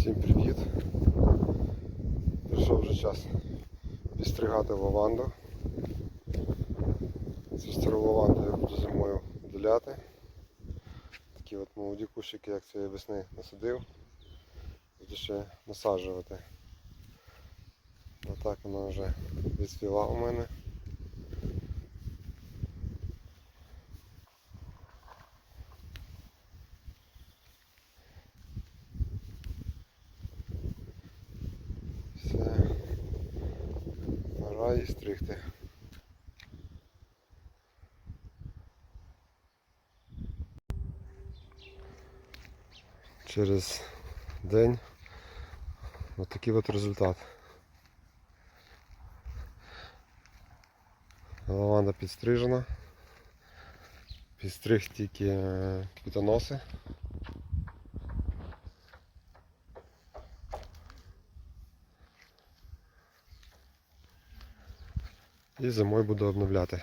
Всім привіт! Прийшов вже час підстригати лаванду. Цю стару лаванду я буду зимою удаляти. Такі от молоді кущики, як цієї весни насадив. Буду ще насаджувати. Отак вона вже відсвіла у мене. Її стригти. Через день ось такий от результат. Лаванда підстрижена. Підстриг тільки квітоноси. І зимою буду обновляти.